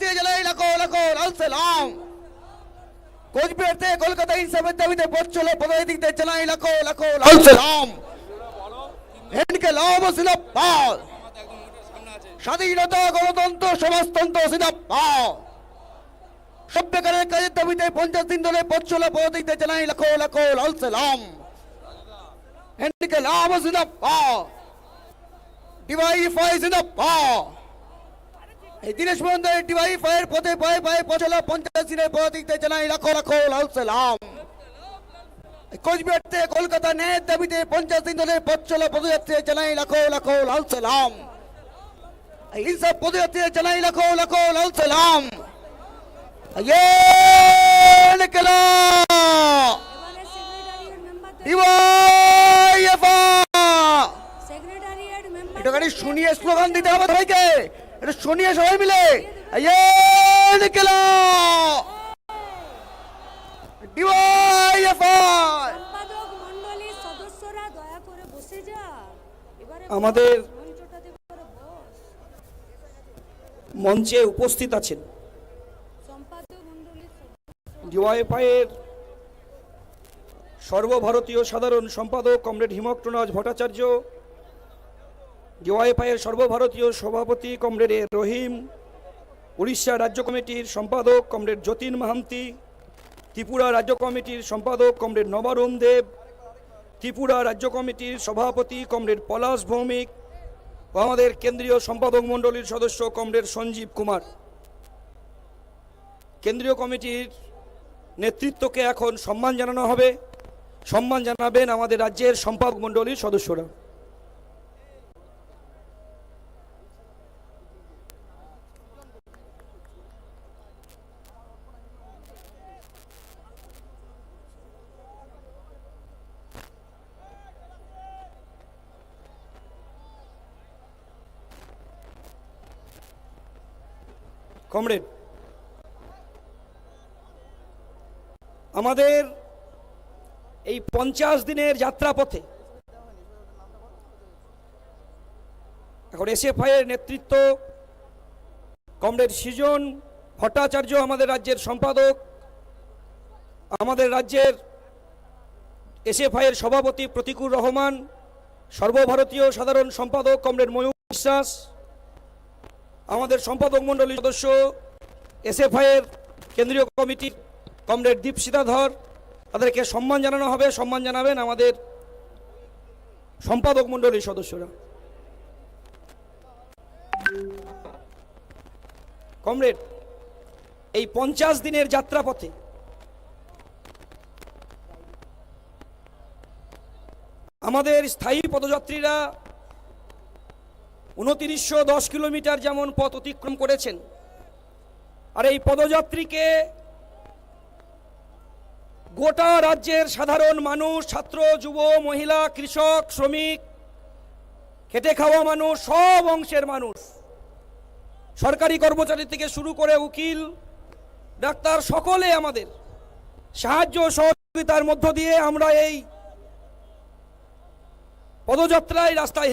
জেলায় লাখো লাখো লাল সালাম কোচবিহার থেকে কলকাতা ইনসাফের দাবিতে পথ চলে পদযাত্রীদের জানাই লাখো লাখো লাল সালাম হেনকে লাভ সিনাপাল স্বাধীনতা গণতন্ত্র সমাজতন্ত্র সিনাপাল সভ্যকারের কাজের দাবিতে পঞ্চাশ দিন ধরে পথ চলে জানাই লাখো লাখো লাল সালাম হেনকে দিনেশ মন্দির ভাই ফায়ার পথে পায়ে পায়ে পচলা পঞ্চাশ দিনের পদাতিকতে জানাই লাখো লাখো লাল সালাম। কোচবিহার থেকে কলকাতা ন্যায়ের দাবিতে পঞ্চাশ দিন ধরে পথ চলা পদযাত্রী জানাই লাখো লাখো লাল সালাম। এই ইনসাফ পদযাত্রী জানাই লাখো লাখো লাল সালাম। এটা খালি শুনিয়ে স্লোগান দিতে হবে সবাইকে। এটা শুনিয়ে সবাই মিলে। আমাদের মঞ্চে উপস্থিত আছেন। মণ্ডলীর সর্বভারতীয় সাধারণ সম্পাদক কমরেড হিমক্রনাথ ভট্টাচার্য ডিওয়াইএফআইয়ের সর্বভারতীয় সভাপতি কমরেড রহিম, উড়িষ্যা রাজ্য কমিটির সম্পাদক কমরেড যতীন মাহান্তি, ত্রিপুরা রাজ্য কমিটির সম্পাদক কমরেড নবারুণ দেব, ত্রিপুরা রাজ্য কমিটির সভাপতি কমরেড পলাশ ভৌমিক ও আমাদের কেন্দ্রীয় সম্পাদক মণ্ডলীর সদস্য কমরেড সঞ্জীব কুমার। কেন্দ্রীয় কমিটির নেতৃত্বকে এখন সম্মান জানানো হবে। সম্মান জানাবেন আমাদের রাজ্যের সম্পাদক মণ্ডলীর সদস্যরা। কমরেড। আমাদের এই পঞ্চাশ দিনের যাত্রাপথে এখন এসএফআই এর নেতৃত্ব কমরেড সৃজন ভট্টাচার্য আমাদের রাজ্যের সম্পাদক, আমাদের রাজ্যের এসএফআই এর সভাপতি প্রতিকুর রহমান, সর্বভারতীয় সাধারণ সম্পাদক কমরেড ময়ূর বিশ্বাস আমাদের সম্পাদক মণ্ডলীর সদস্য এসএফআই এর কেন্দ্রীয় কমিটির কমরেড দীপ সীতাধর। তাদেরকে সম্মান জানানো হবে, সম্মান জানাবেন আমাদের সম্পাদক মণ্ডলীর সদস্যরা। কমরেড, এই পঞ্চাশ দিনের যাত্রাপথে আমাদের স্থায়ী পদযাত্রীরা উনতিরিশশো দশ কিলোমিটার যেমন পথ অতিক্রম করেছেন, আর এই পদযাত্রীকে গোটা রাজ্যের সাধারণ মানুষ, ছাত্র, যুব, মহিলা, কৃষক, শ্রমিক, খেটে খাওয়া মানুষ, সব অংশের মানুষ, সরকারি কর্মচারী থেকে শুরু করে উকিল, ডাক্তার, সকলে আমাদের সাহায্য সহযোগিতার মধ্য দিয়ে আমরা এই পদযাত্রায় রাস্তায়